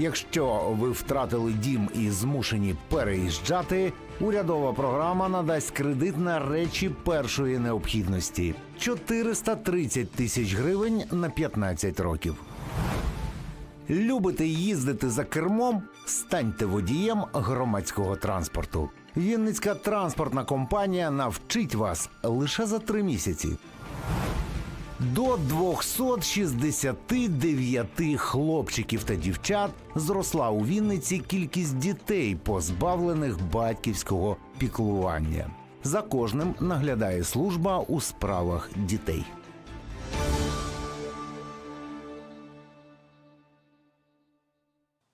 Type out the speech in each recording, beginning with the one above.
Якщо ви втратили дім і змушені переїжджати, урядова програма надасть кредит на речі першої необхідності 430 тисяч гривень на 15 років. Любите їздити за кермом? Станьте водієм громадського транспорту. Вінницька транспортна компанія навчить вас лише за три місяці. До 269 хлопчиків та дівчат зросла у Вінниці кількість дітей, позбавлених батьківського піклування. За кожним наглядає служба у справах дітей.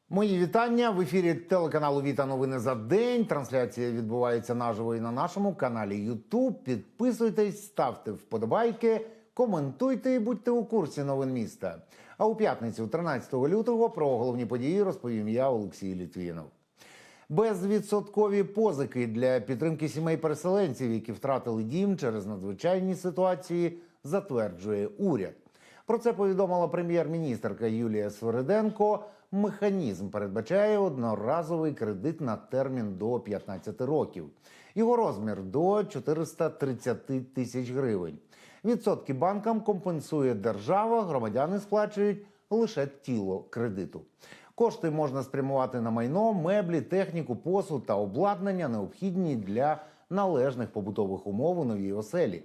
Мої вітання в ефірі телеканалу Віта Новини за день. Трансляція відбувається наживо і на нашому каналі YouTube. Підписуйтесь, ставте вподобайки, коментуйте і будьте у курсі новин міста. А у п'ятницю, 13 лютого, про головні події розповім я, Олексій Літвінов. Безвідсоткові позики для підтримки сімей переселенців, які втратили дім через надзвичайні ситуації, затверджує уряд. Про це повідомила прем'єр-міністерка Юлія Свериденко. Механізм передбачає одноразовий кредит на термін до 15 років. Його розмір до 430 тисяч гривень. Відсотки банкам компенсує держава, громадяни сплачують лише тіло кредиту. Кошти можна спрямувати на майно, меблі, техніку, посуд та обладнання, необхідні для належних побутових умов у новій оселі.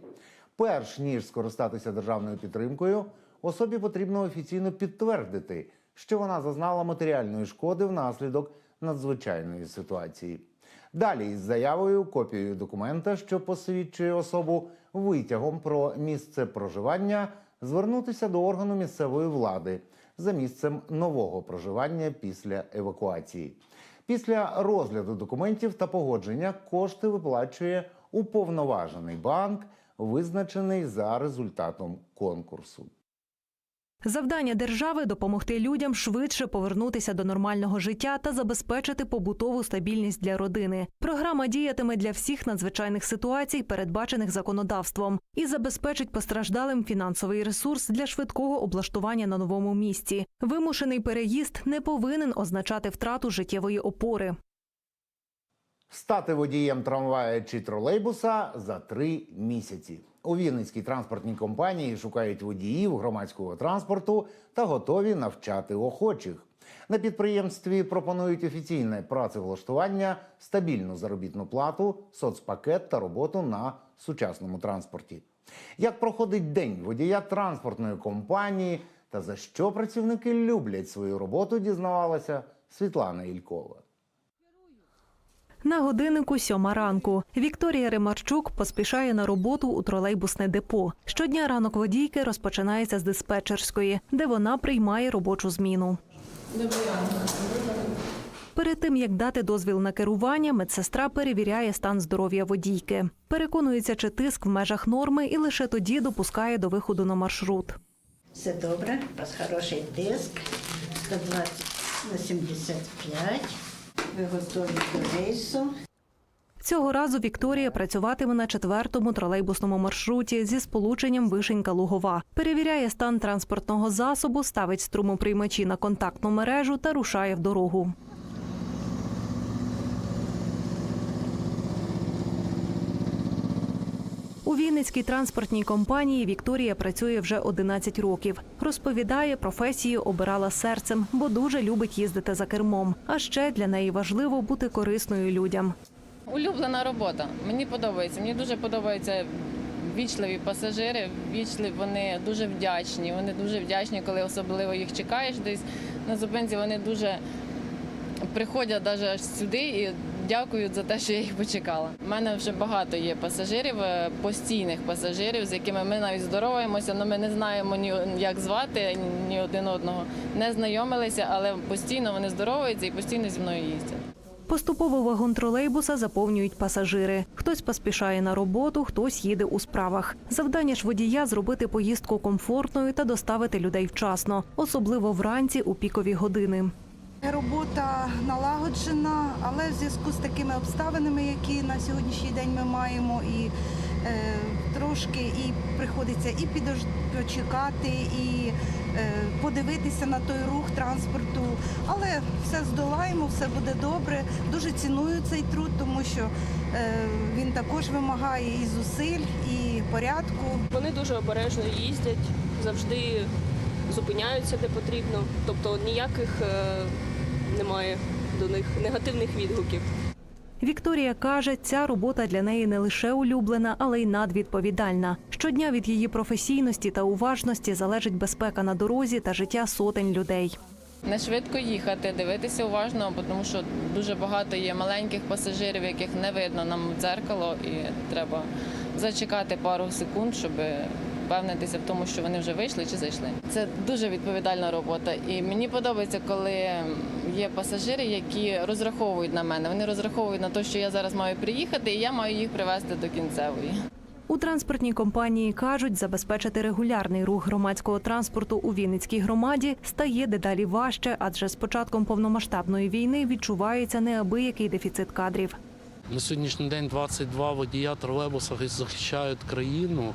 Перш ніж скористатися державною підтримкою, особі потрібно офіційно підтвердити, що вона зазнала матеріальної шкоди внаслідок надзвичайної ситуації. Далі із заявою, копією документа, що посвідчує особу, витягом про місце проживання, звернутися до органу місцевої влади за місцем нового проживання після евакуації. Після розгляду документів та погодження кошти виплачує уповноважений банк, визначений за результатом конкурсу. Завдання держави допомогти людям швидше повернутися до нормального життя та забезпечити побутову стабільність для родини. Програма діятиме для всіх надзвичайних ситуацій, передбачених законодавством, і забезпечить постраждалим фінансовий ресурс для швидкого облаштування на новому місці. Вимушений переїзд не повинен означати втрату життєвої опори. Стати водієм трамвая чи тролейбуса за три місяці. У Вінницькій транспортній компанії шукають водіїв громадського транспорту та готові навчати охочих. На підприємстві пропонують офіційне працевлаштування, стабільну заробітну плату, соцпакет та роботу на сучасному транспорті. Як проходить день водія транспортної компанії та за що працівники люблять свою роботу, дізнавалася Світлана Ількова. На годиннику сьома ранку. Вікторія Римарчук поспішає на роботу у тролейбусне депо. Щодня ранок водійки розпочинається з диспетчерської, де вона приймає робочу зміну. Перед тим як дати дозвіл на керування, медсестра перевіряє стан здоров'я водійки. Переконується, чи тиск в межах норми, і лише тоді допускає до виходу на маршрут. Все добре, у вас хороший диск, 120 на 75. Ви готові до рейсу. Цього разу Вікторія працюватиме на четвертому тролейбусному маршруті зі сполученням Вишенька Лугова. Перевіряє стан транспортного засобу, ставить струмоприймачі на контактну мережу та рушає в дорогу. У Вінницькій транспортній компанії Вікторія працює вже 11 років. Розповідає, професію обирала серцем, бо дуже любить їздити за кермом. А ще для неї важливо бути корисною людям. Улюблена робота. Мені подобається. Мені дуже подобаються вічливі пасажири. Вічливі, вони дуже вдячні. Вони дуже вдячні, коли особливо їх чекаєш десь на зупинці. Вони дуже приходять навіть сюди і дякують за те, що я їх почекала. У мене вже багато є пасажирів, е, постійних пасажирів, з якими ми навіть здороваємося, але ми не знаємо ні як звати ні один одного. Не знайомилися, але постійно вони здороваються і постійно зі мною їздять. Поступово вагон тролейбуса заповнюють пасажири. Хтось поспішає на роботу, хтось їде у справах. Завдання ж водія зробити поїздку комфортною та доставити людей вчасно, особливо вранці у пікові години. Робота налагоджена, але в зв'язку з такими обставинами, які на сьогоднішній день ми маємо, і е, трошки і приходиться і почекати, і е, подивитися на той рух транспорту. Але все здолаємо, все буде добре. Дуже ціную цей труд, тому що е, він також вимагає і зусиль, і порядку. Вони дуже обережно їздять, завжди зупиняються де потрібно. Тобто ніяких е, немає до них негативних відгуків. Вікторія каже, ця робота для неї не лише улюблена, але й надвідповідальна. Щодня від її професійності та уважності залежить безпека на дорозі та життя сотень людей. Не швидко їхати, дивитися уважно, бо тому що дуже багато є маленьких пасажирів, яких не видно нам в дзеркало, і треба зачекати пару секунд, щоб впевнитися в тому, що вони вже вийшли чи зайшли. Це дуже відповідальна робота, і мені подобається, коли є пасажири, які розраховують на мене. Вони розраховують на те, що я зараз маю приїхати, і я маю їх привезти до кінцевої. У транспортній компанії кажуть, забезпечити регулярний рух громадського транспорту у Вінницькій громаді стає дедалі важче, адже з початком повномасштабної війни відчувається неабиякий дефіцит кадрів. На сьогоднішній день 22 водія тролейбуса захищають країну,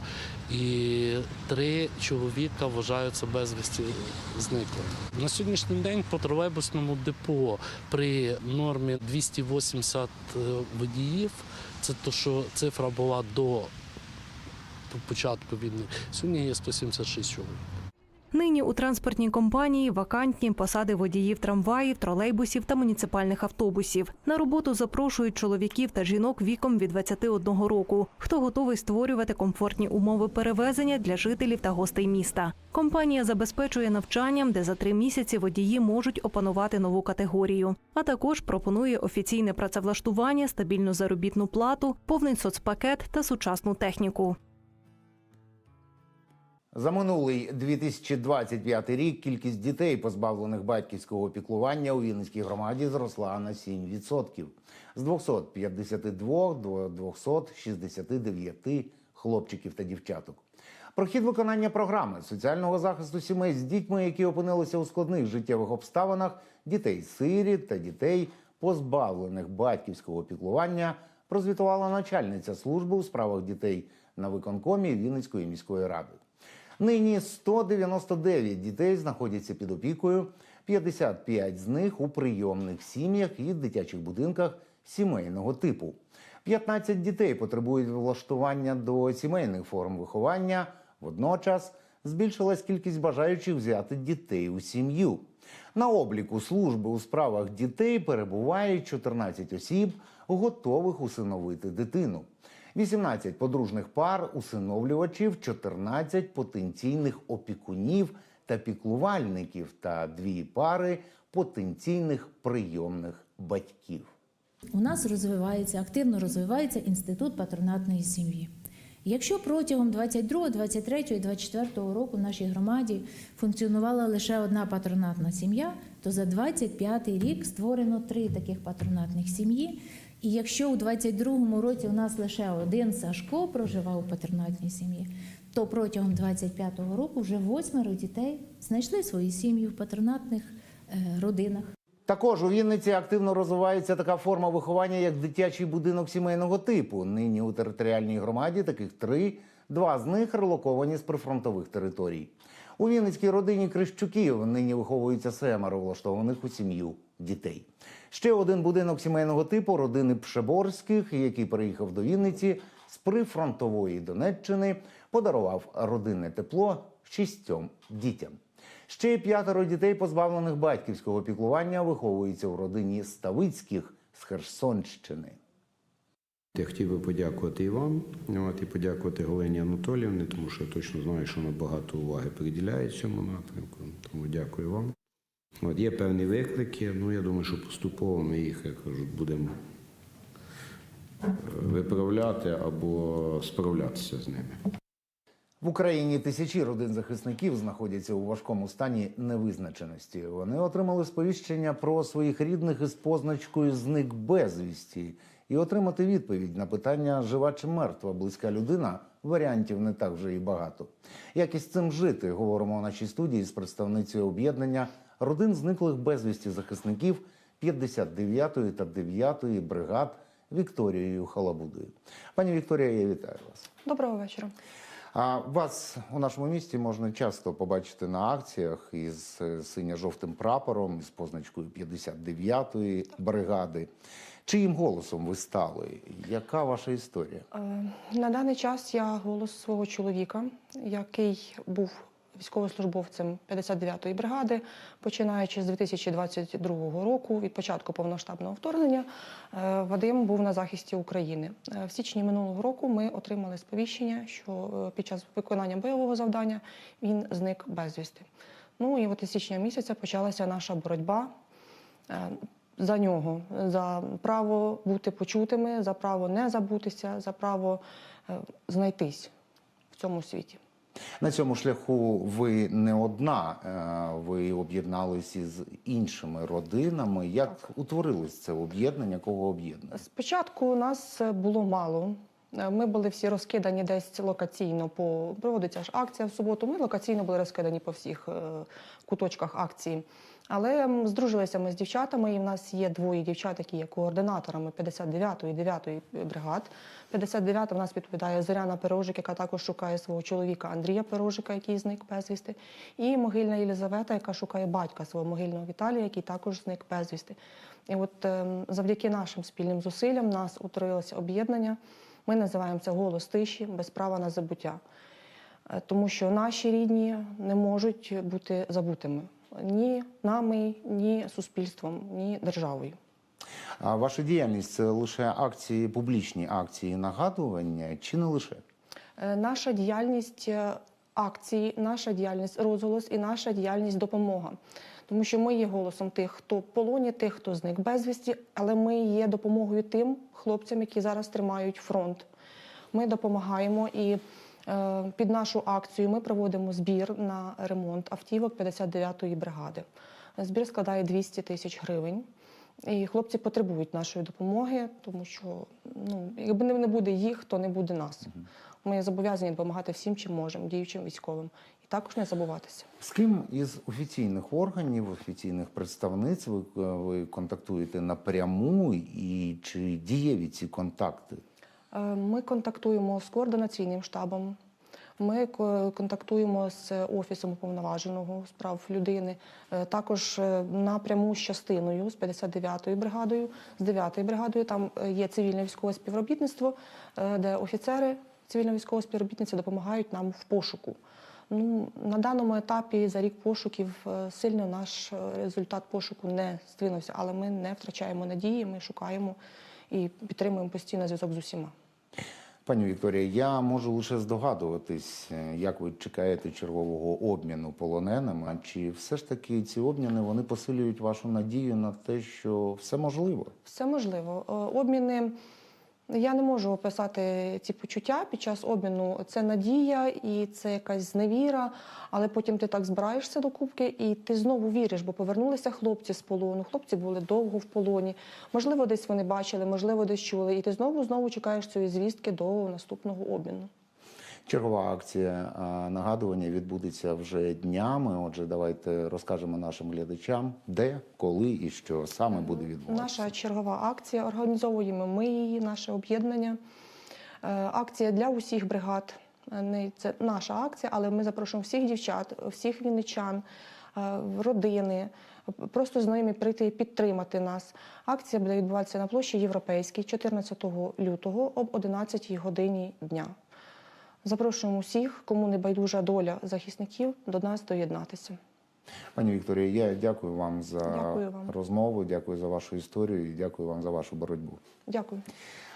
і три чоловіка вважаються безвісті зниклими. На сьогоднішній день по тролейбусному депо при нормі 280 водіїв, це то, що цифра була до початку війни. Сьогодні є 176 чоловік. Нині у транспортній компанії вакантні посади водіїв трамваїв, тролейбусів та муніципальних автобусів. На роботу запрошують чоловіків та жінок віком від 21 року, хто готовий створювати комфортні умови перевезення для жителів та гостей міста. Компанія забезпечує навчанням, де за три місяці водії можуть опанувати нову категорію. А також пропонує офіційне працевлаштування, стабільну заробітну плату, повний соцпакет та сучасну техніку. За минулий 2025 рік кількість дітей, позбавлених батьківського піклування у Вінницькій громаді, зросла на 7%. З 252 до 269 хлопчиків та дівчаток. Про хід виконання програми соціального захисту сімей з дітьми, які опинилися у складних життєвих обставинах, дітей сиріт та дітей, позбавлених батьківського піклування, прозвітувала начальниця служби у справах дітей на виконкомі Вінницької міської ради. Нині 199 дітей знаходяться під опікою, 55 з них у прийомних сім'ях і дитячих будинках сімейного типу. 15 дітей потребують влаштування до сімейних форм виховання. Водночас збільшилась кількість бажаючих взяти дітей у сім'ю. На обліку служби у справах дітей перебуває 14 осіб, готових усиновити дитину. 18 подружних пар, усиновлювачів, 14 потенційних опікунів та піклувальників та дві пари потенційних прийомних батьків. У нас розвивається активно розвивається інститут патронатної сім'ї. Якщо протягом 22, 23 і 24 року в нашій громаді функціонувала лише одна патронатна сім'я, то за 25 рік створено три таких патронатних сім'ї. І якщо у 22 році у нас лише один Сашко проживав у патронатній сім'ї, то протягом 25-го року вже восьмеро дітей знайшли свої сім'ї в патронатних е, родинах. Також у Вінниці активно розвивається така форма виховання, як дитячий будинок сімейного типу. Нині у територіальній громаді таких три, два з них релоковані з прифронтових територій. У Вінницькій родині Крищуків нині виховуються семеро влаштованих у сім'ю дітей. Ще один будинок сімейного типу родини Пшеборських, який приїхав до Вінниці з прифронтової Донеччини, подарував родинне тепло шістьом дітям. Ще п'ятеро дітей, позбавлених батьківського піклування, виховуються у родині Ставицьких з Херсонщини. Я хотів би подякувати і вам, і подякувати Галині Анатоліївні, тому що я точно знаю, що вона багато уваги приділяє цьому напрямку. Тому дякую вам. От, є певні виклики, ну я думаю, що поступово ми їх, як кажуть, будемо е, виправляти або справлятися з ними. В Україні тисячі родин захисників знаходяться у важкому стані невизначеності. Вони отримали сповіщення про своїх рідних із позначкою зник безвісті. І отримати відповідь на питання жива чи мертва близька людина варіантів не так вже і багато. Як із цим жити, говоримо у нашій студії з представницею об'єднання родин зниклих безвісті захисників 59-ї та 9-ї бригад Вікторією Халабудою. Пані Вікторія, я вітаю вас. Доброго вечора. А вас у нашому місті можна часто побачити на акціях із е, синьо-жовтим прапором, із позначкою 59-ї бригади. Чиїм голосом ви стали? Яка ваша історія? Е, На даний час я голос свого чоловіка, який був військовослужбовцем 59-ї бригади, починаючи з 2022 року, від початку повноштабного вторгнення, е, Вадим був на захисті України. Е, В січні минулого року ми отримали сповіщення, що е, під час виконання бойового завдання він зник безвісти. Ну і от із січня місяця почалася наша боротьба за нього, за право бути почутими, за право не забутися, за право знайтись в цьому світі. На цьому шляху ви не одна, е, ви об'єдналися із іншими родинами. Як утворилось це об'єднання? Кого об'єднання? Спочатку нас було мало. Е, Ми були всі розкидані десь локаційно по проводиться ж акція в суботу. Ми локаційно були розкидані по всіх е, куточках акції. Але здружилися ми з дівчатами, і в нас є двоє дівчат, які є координаторами 59-ї, 9-ї бригад. 59-та в нас відповідає Зоряна Пирожик, яка також шукає свого чоловіка Андрія Пирожика, який зник безвісти, і могильна Єлизавета, яка шукає батька свого могильного Віталія, який також зник безвісти. І от ем, завдяки нашим спільним зусиллям нас утворилося об'єднання. Ми називаємо це голос тиші без права на забуття. Е, Тому що наші рідні не можуть бути забутими ні нами, ні суспільством, ні державою. А ваша діяльність це лише акції, публічні акції нагадування, чи не лише? Е, Наша діяльність е, акції, наша діяльність розголос і наша діяльність допомога. Тому що ми є голосом тих, хто в полоні, тих, хто зник безвісті, але ми є допомогою тим хлопцям, які зараз тримають фронт. Ми допомагаємо і під нашу акцію ми проводимо збір на ремонт автівок 59-ї бригади. Збір складає 200 тисяч гривень. І хлопці потребують нашої допомоги, тому що ну, якби не не буде їх, то не буде нас. Ми зобов'язані допомагати всім, чим можемо, діючим військовим, і також не забуватися. З ким із офіційних органів, офіційних представниць ви, ви контактуєте напряму і чи дієві ці контакти? Е, Ми контактуємо з координаційним штабом. Ми контактуємо з офісом уповноваженого з прав людини, е, також е, напряму з частиною з 59-ю бригадою, з 9-ю бригадою. Там є цивільне військове співробітництво, де офіцери цивільно-військового співробітниці допомагають нам в пошуку. Ну, на даному етапі за рік пошуків сильно наш результат пошуку не здвинувся, але ми не втрачаємо надії, ми шукаємо і підтримуємо постійно зв'язок з усіма. Пані Вікторія, я можу лише здогадуватись, е, як ви чекаєте чергового обміну полоненими. Чи все ж таки ці обміни вони посилюють вашу надію на те, що все можливо? Все можливо. Е, Обміни я не можу описати ці почуття під час обміну. Це надія і це якась зневіра, але потім ти так збираєшся до кубки і ти знову віриш, бо повернулися хлопці з полону. Хлопці були довго в полоні. Можливо, десь вони бачили, можливо, десь чули. І ти знову знову чекаєш цієї звістки до наступного обміну. Чергова акція нагадування відбудеться вже днями. Отже, давайте розкажемо нашим глядачам, де, коли і що саме буде відбуватися. Наша чергова акція. Організовуємо ми її, наше об'єднання. Е, Акція для усіх бригад. Е, Не це наша акція, але ми запрошуємо всіх дівчат, всіх вінничан, е, родини, просто з ними прийти і підтримати нас. Акція буде відбуватися на площі Європейській 14 лютого об 11 годині дня. Запрошуємо усіх, кому не байдужа доля захисників, до нас доєднатися. Пані Вікторія, я дякую вам за Дякую вам. розмову, дякую за вашу історію і дякую вам за вашу боротьбу. Дякую.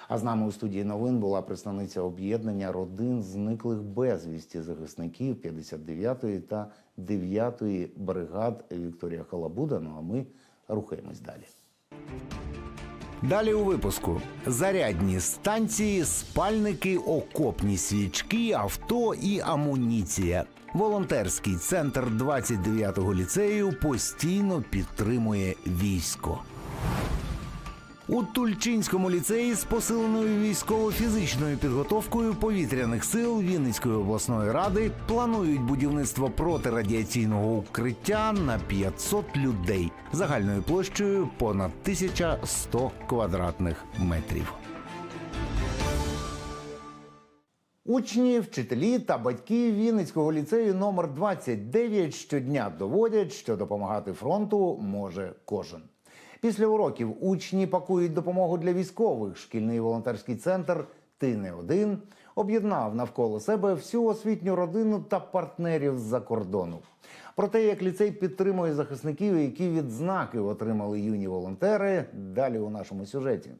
А з нами у студії новин була представниця об'єднання родин зниклих безвісті захисників 59-ї та 9-ї бригад Вікторія Халабуда. Ну а ми рухаємось далі. Далі у випуску зарядні станції, спальники, окопні свічки, авто і амуніція. Волонтерський центр 29-го ліцею постійно підтримує військо. У Тульчинському ліцеї з посиленою військово-фізичною підготовкою повітряних сил Вінницької обласної ради планують будівництво протирадіаційного укриття на 500 людей загальною площею понад 1100 квадратних метрів. Учні, вчителі та батьки Вінницького ліцею номер 29 щодня доводять, що допомагати фронту може кожен. Після уроків учні пакують допомогу для військових. Шкільний волонтерський центр Ти не один об'єднав навколо себе всю освітню родину та партнерів з-за кордону. Про те, як ліцей підтримує захисників, які відзнаки отримали юні волонтери, далі у нашому сюжеті.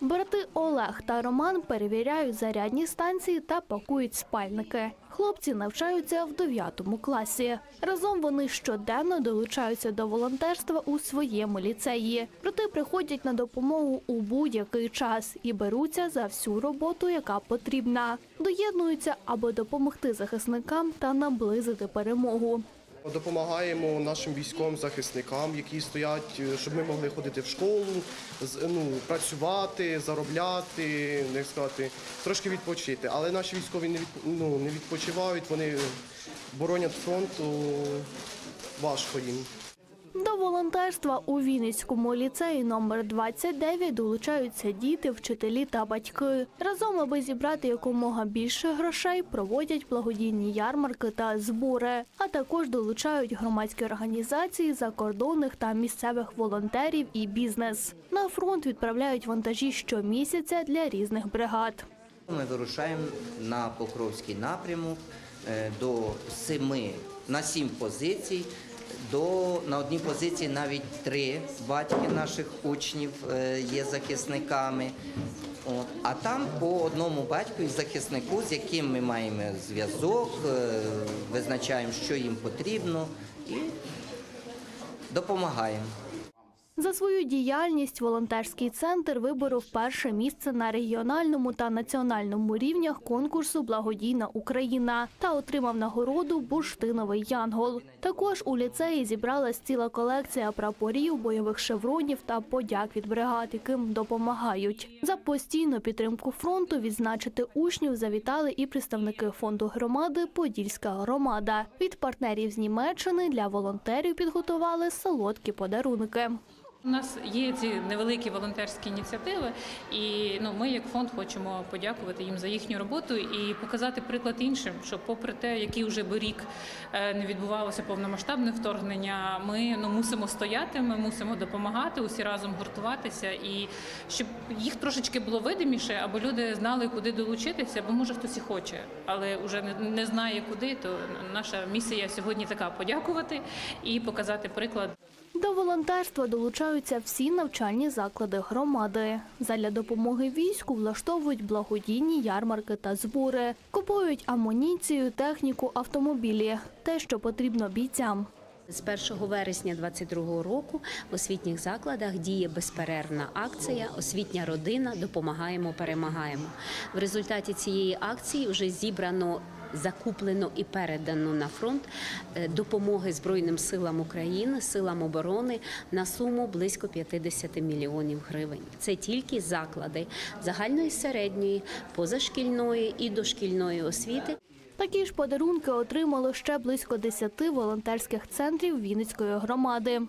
Брати Олег та Роман перевіряють зарядні станції та пакують спальники. Хлопці навчаються в 9 класі. Разом вони щоденно долучаються до волонтерства у своєму ліцеї. Брати приходять на допомогу у будь-який час і беруться за всю роботу, яка потрібна. Доєднуються, аби допомогти захисникам та наблизити перемогу. Допомагаємо нашим військовим захисникам, які стоять, е, щоб ми могли ходити в школу, ну, працювати, заробляти, як сказати, трошки відпочити. Але наші військові не, ну, не відпочивають, вони боронять фронт, важко їм. До волонтерства у Вінницькому ліцеї номер 29 долучаються діти, вчителі та батьки. Разом, аби зібрати якомога більше грошей, проводять благодійні ярмарки та збори, а також долучають громадські організації, закордонних та місцевих волонтерів і бізнес. На фронт відправляють вантажі щомісяця для різних бригад. Ми вирушаємо на Покровський напрямок е, до семи на сім позицій. До на одній позиції навіть три батьки наших учнів е, є захисниками. От. А там по одному батьку і захиснику, з яким ми маємо зв'язок, е, визначаємо, що їм потрібно, і допомагаємо. За свою діяльність волонтерський центр виборов перше місце на регіональному та національному рівнях конкурсу Благодійна Україна та отримав нагороду Бурштиновий Янгол. Також у ліцеї зібралась ціла колекція прапорів, бойових шевронів та подяк від бригад, яким допомагають. За постійну підтримку фронту відзначити учнів завітали і представники фонду громади Подільська громада. Від партнерів з Німеччини для волонтерів підготували солодкі подарунки. У нас є ці невеликі волонтерські ініціативи, і ну ми як фонд хочемо подякувати їм за їхню роботу і показати приклад іншим, що, попри те, який вже би рік е, не відбувалося повномасштабне вторгнення, ми ну мусимо стояти, ми мусимо допомагати, усі разом гуртуватися, і щоб їх трошечки було видиміше, аби люди знали, куди долучитися, бо може хтось і хоче, але вже не знає куди. То наша місія сьогодні така подякувати і показати приклад. До волонтерства долучаються всі навчальні заклади громади. Задля допомоги війську влаштовують благодійні ярмарки та збори, купують амуніцію, техніку, автомобілі, те, що потрібно бійцям. З 1 вересня 2022 року в освітніх закладах діє безперервна акція Освітня родина допомагаємо, перемагаємо. В результаті цієї акції вже зібрано. Закуплено і передано на фронт е, допомоги Збройним силам України, силам оборони на суму близько 50 мільйонів гривень. Це тільки заклади загальної середньої, позашкільної і дошкільної освіти. Такі ж подарунки отримало ще близько 10 волонтерських центрів Вінницької громади.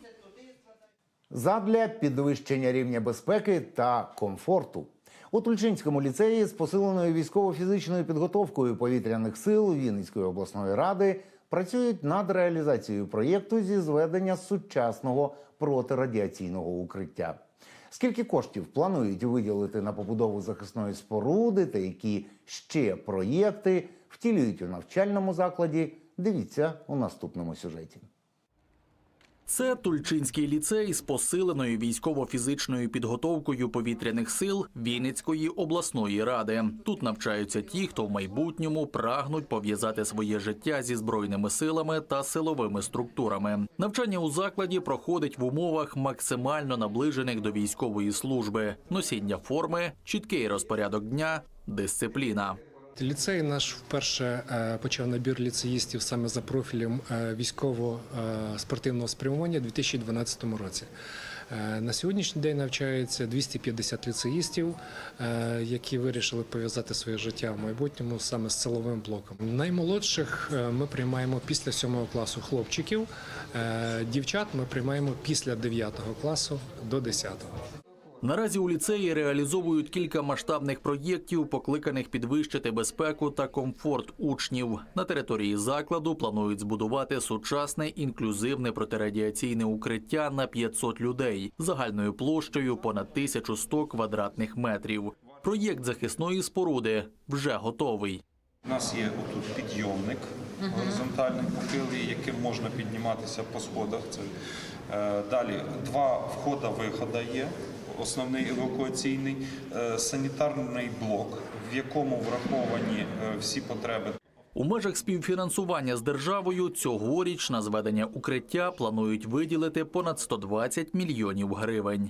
задля підвищення рівня безпеки та комфорту. У Тульчинському ліцеї з посиленою військово-фізичною підготовкою повітряних сил Вінницької обласної ради працюють над реалізацією проєкту зі зведення сучасного протирадіаційного укриття. Скільки коштів планують виділити на побудову захисної споруди та які ще проєкти втілюють у навчальному закладі? Дивіться у наступному сюжеті. Це Тульчинський ліцей з посиленою військово-фізичною підготовкою повітряних сил Вінницької обласної ради. Тут навчаються ті, хто в майбутньому прагнуть пов'язати своє життя зі збройними силами та силовими структурами. Навчання у закладі проходить в умовах максимально наближених до військової служби, носіння форми, чіткий розпорядок дня, дисципліна. Ліцей наш вперше е, почав набір ліцеїстів саме за профілем е, військово-спортивного спрямування у 2012 році. Е, На сьогоднішній день навчається 250 ліцеїстів, е, які вирішили пов'язати своє життя в майбутньому саме з силовим блоком. Наймолодших е, ми приймаємо після 7 класу хлопчиків, е, дівчат ми приймаємо після 9 класу до 10. Наразі у ліцеї реалізовують кілька масштабних проєктів, покликаних підвищити безпеку та комфорт учнів. На території закладу планують збудувати сучасне інклюзивне протирадіаційне укриття на 500 людей загальною площею понад 1100 квадратних метрів. Проєкт захисної споруди вже готовий. У нас є отут підйомник горизонтальний похилий, яким можна підніматися по сходах. Це, е, далі два входа-вихода є. Основний евакуаційний е, санітарний блок, в якому враховані е, всі потреби У межах співфінансування з державою цьогоріч на зведення укриття планують виділити понад 120 мільйонів гривень.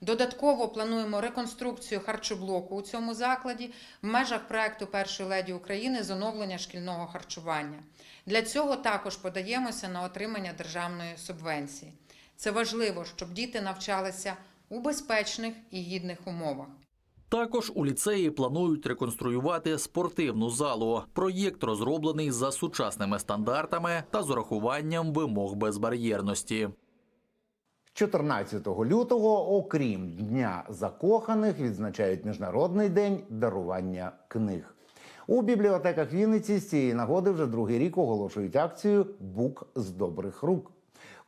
Додатково плануємо реконструкцію харчоблоку у цьому закладі в межах проекту Першої леді України з оновлення шкільного харчування. Для цього також подаємося на отримання державної субвенції. Це важливо, щоб діти навчалися у безпечних і гідних умовах. Також у ліцеї планують реконструювати спортивну залу. Проєкт розроблений за сучасними стандартами та з урахуванням вимог безбар'єрності. 14 лютого, окрім Дня закоханих, відзначають Міжнародний день дарування книг. У бібліотеках Вінниці з цієї нагоди вже другий рік оголошують акцію Бук з добрих рук.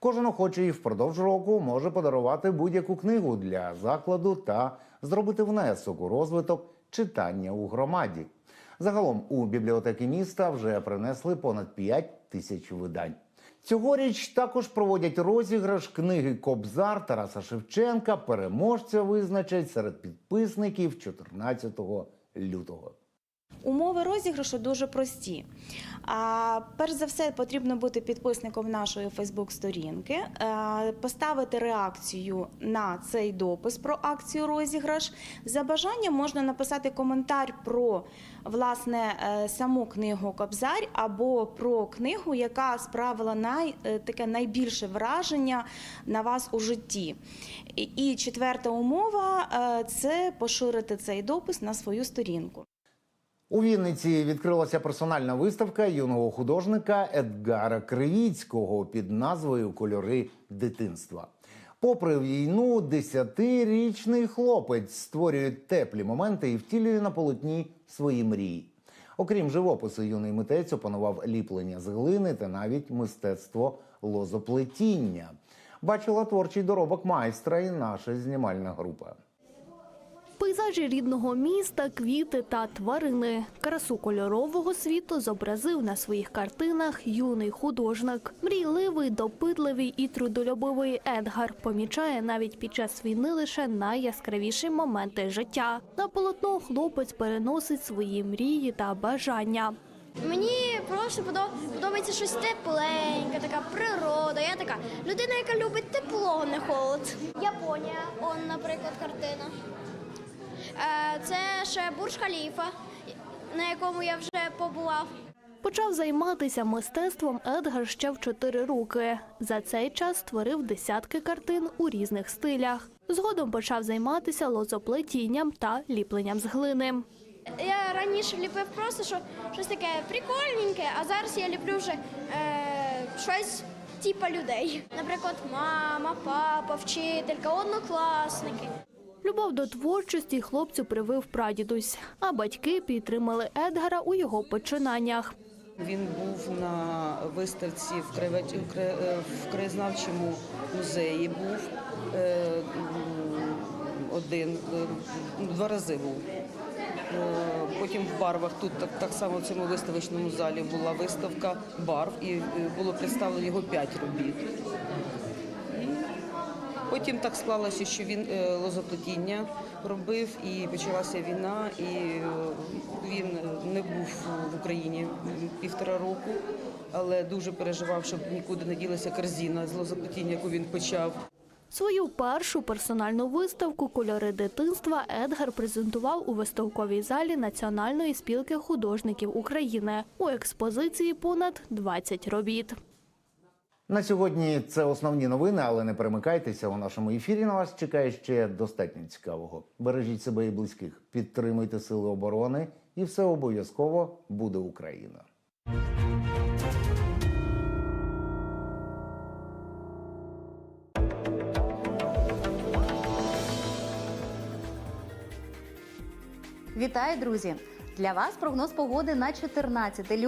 Кожен охочий впродовж року може подарувати будь-яку книгу для закладу та зробити внесок у розвиток читання у громаді. Загалом у бібліотеки міста вже принесли понад 5 тисяч видань. Цьогоріч також проводять розіграш книги Кобзар Тараса Шевченка. Переможця визначать серед підписників 14 лютого. Умови розіграшу дуже прості. А, перш за все, потрібно бути підписником нашої Фейсбук-сторінки, е, поставити реакцію на цей допис про акцію розіграш. За бажанням можна написати коментар про власне е, саму книгу Кобзарь або про книгу, яка справила най, е, таке найбільше враження на вас у житті. І- четверта умова це поширити цей допис на свою сторінку. У Вінниці відкрилася персональна виставка юного художника Едгара Кривіцького під назвою Кольори дитинства. Попри війну, десятирічний хлопець створює теплі моменти і втілює на полотні свої мрії. Окрім живопису, юний митець опанував ліплення з глини та навіть мистецтво лозоплетіння. Бачила творчий доробок майстра і наша знімальна група. Пейзажі рідного міста, квіти та тварини. Красу кольорового світу зобразив на своїх картинах юний художник. Мрійливий, допитливий і трудолюбивий Едгар помічає навіть під час війни лише найяскравіші моменти життя. На полотно хлопець переносить свої мрії та бажання. Мені просто подобається щось тепленьке, така природа. Я така людина, яка любить тепло, не холод. Японія, он, наприклад, картина. Е, Це ще Бурж Халіфа, на якому я вже побував. Почав займатися мистецтвом Едгар ще в чотири роки. За цей час створив десятки картин у різних стилях. Згодом почав займатися лозоплетінням та ліпленням з глини. Я раніше ліпив просто що, щось таке прикольненьке, а зараз я ліплю вже е, щось типа людей. Наприклад, мама, папа, вчителька, однокласники. Любов до творчості хлопцю привив прадідусь, а батьки підтримали Едгара у його починаннях. Він був на виставці в, кра- е, в краєзнавчому музеї. Був е, один, е, два рази був. Потім в барвах тут так, так само в цьому виставочному залі була виставка барв і було представлено його п'ять робіт. Потім так склалося, що він е, лозоплетіння робив, і почалася війна, і е, він не був в Україні півтора року, але дуже переживав, щоб нікуди не ділася корзина з лозоплетіння, яку він почав. Свою першу персональну виставку Кольори дитинства Едгар презентував у виставковій залі Національної спілки художників України. У експозиції понад 20 робіт. На сьогодні це основні новини, але не перемикайтеся. У нашому ефірі на вас чекає ще достатньо цікавого. Бережіть себе і близьких, підтримуйте сили оборони, і все обов'язково буде Україна. Вітаю, друзі! Для вас прогноз погоди на 14 лютого.